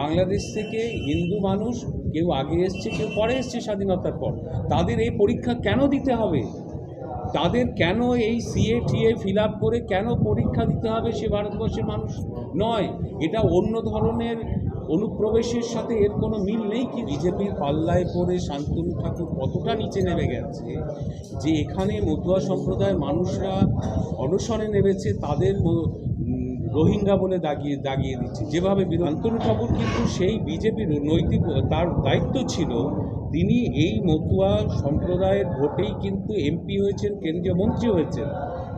বাংলাদেশ থেকে হিন্দু মানুষ, কেউ আগে এসছে, কেউ পরে এসছে স্বাধীনতার পর, তাদের এই পরীক্ষা কেন দিতে হবে? তাদের কেন এই সিএ টিএ ফিল আপ করে কেন পরীক্ষা দিতে হবে সে ভারতবর্ষের মানুষ নয়? এটা অন্য ধরনের অনুপ্রবেশের সাথে এর কোনো মিল নেই কি? বিজেপির পাল্লায় পড়ে শান্তনু ঠাকুর কতটা নিচে নেমে গেছে? যে এখানে মতুয়া সম্প্রদায়ের মানুষরা অনশনে নেমেছে, তাদের রোহিঙ্গা বলে দাগিয়ে দাগিয়ে দিচ্ছে। যেভাবে বিরো- ঠাকুর কিন্তু সেই বিজেপির নৈতিক তার দায়িত্ব ছিল, তিনি এই মতুয়া সম্প্রদায়ের ভোটেই কিন্তু এমপি হয়েছেন, কেন্দ্রীয় মন্ত্রী হয়েছেন।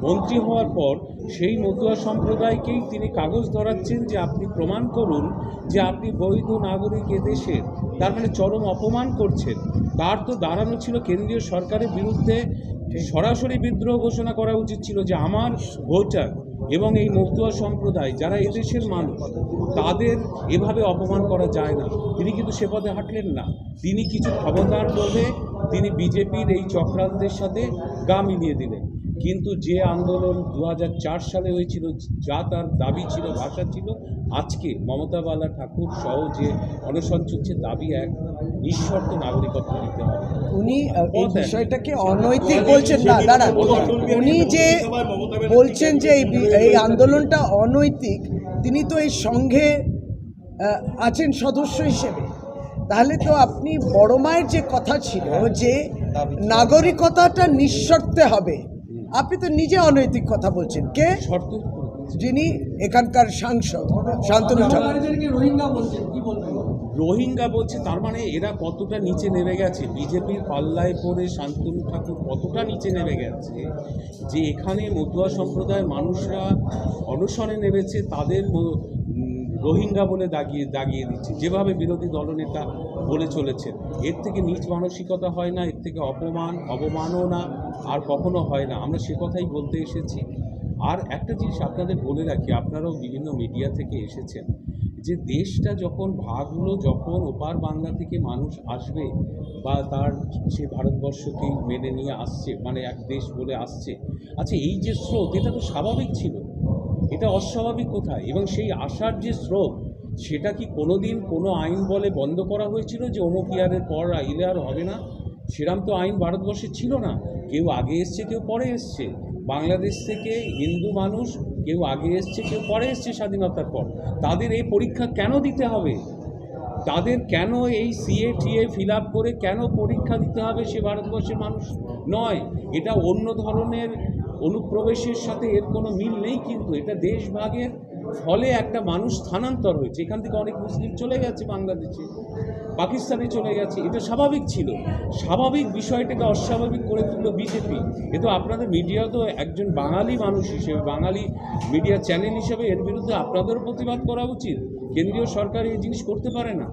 মন্ত্রী হওয়ার পর সেই মতুয়া সম্প্রদায়কেই তিনি কাগজ ধরাচ্ছেন যে আপনি প্রমাণ করুন যে আপনি বৈধ নাগরিক এদেশের। তার মানে চরম অপমান করছেন। তার তো দাঁড়ানো ছিল কেন্দ্রীয় সরকারের বিরুদ্ধে সরাসরি বিদ্রোহ ঘোষণা করা উচিত ছিল যে আমার ভোটার এবং এই মতুয়া সম্প্রদায় যারা এদেশের মানুষ, তাদের এভাবে অপমান করা যায় না। তিনি কিন্তু সে পথে হাঁটলেন না। তিনি কিছু ক্ষমতার লোভে তিনি বিজেপির এই চক্রান্তের সাথে গা মিলিয়ে দিলেন। কিন্তু যে আন্দোলন দু হাজার চার সালে হয়েছিল যা তার দাবি ছিল ভাষা ছিল আজকে মমতা বালা ঠাকুর সহ যে অনশন চলছে দাবি এক নিঃশর্ত নাগরিকত্ব দিতে হবে। উনি এই বিষয়টাকে অনৈতিক বলছেন না দাঁড়া উনি যে বলছেন যে এই এই আন্দোলনটা অনৈতিক তিনি তো এই আহ, আছেন সদস্য হিসেবে। তাহলে তো আপনি বড় মায়ের যে কথা ছিল যে নাগরিকতাটা নিঃশর্তে হবে। আপনি তো নিজে অনৈতিক কথা বলছেন। কে? যিনি এখানকার সাংসদ শান্তনু ঠাকুর রোহিঙ্গা বলছে তার মানে এরা কতটা নিচে নেমে গেছে? বিজেপির পাল্লায় পড়ে শান্তনু ঠাকুর কতটা নিচে নেমে গেছে? যে এখানে মতুয়া সম্প্রদায়ের মানুষরা অনশনে নেমেছে তাদের রোহিঙ্গা বলে দাগিয়ে দাগিয়ে দিচ্ছে। যেভাবে বিরোধী দলনেতা বলে চলেছেন, এর থেকে নিচ মানসিকতা হয় না, এর থেকে অপমান অবমাননা আর কখনো হয় না। আমরা সে কথাই বলতে এসেছি। আর একটা জিনিস আপনাদের বলে রাখি, আপনারাও বিভিন্ন মিডিয়া থেকে এসেছেন, যে দেশটা যখন ভাগ হলো যখন ওপার বাংলা থেকে মানুষ আসবে, বা তার সে ভারতবর্ষকে মেনে নিয়ে আসছে মানে এক দেশ বলে আসছে আচ্ছা এই যে স্রোত, এটা তো স্বাভাবিক ছিল। এটা অস্বাভাবিক কোথায়? এবং সেই আসার যে স্রোত, সেটা কি কোনো দিন কোনো আইন বলে বন্ধ করা হয়েছিল যে অমুক ইয়ারের পর আইলে আর হবে না? সেরাম তো আইন ভারতবর্ষে ছিল না। কেউ আগে এসছে, কেউ পরে এসছে। বাংলাদেশ থেকে হিন্দু মানুষ, কেউ আগে এসছে, কেউ পরে এসছে স্বাধীনতার পর। তাদের এই পরীক্ষা কেন দিতে হবে? তাদের কেন এই সিএ, টিএ ফিল করে কেন পরীক্ষা দিতে হবে সে ভারতবর্ষের মানুষ নয়? এটা অন্য ধরনের অনুপ্রবেশের সাথে এর কোনো মিল নেই কিন্তু এটা দেশভাগের ফলে একটা মানুষ স্থানান্তর হয়েছে। এখান থেকে অনেক মুসলিম চলে গেছে বাংলাদেশে, পাকিস্তানে চলে গেছে। এটা স্বাভাবিক ছিল। স্বাভাবিক বিষয়টাকে অস্বাভাবিক করে তুললো বিজেপি। এ তো আপনাদের মিডিয়া তো একজন বাঙালি মানুষ হিসেবে, বাঙালি মিডিয়া চ্যানেল হিসেবে এর বিরুদ্ধে আপনাদেরও প্রতিবাদ করা উচিত। কেন্দ্রীয় সরকার এই জিনিস করতে পারে না।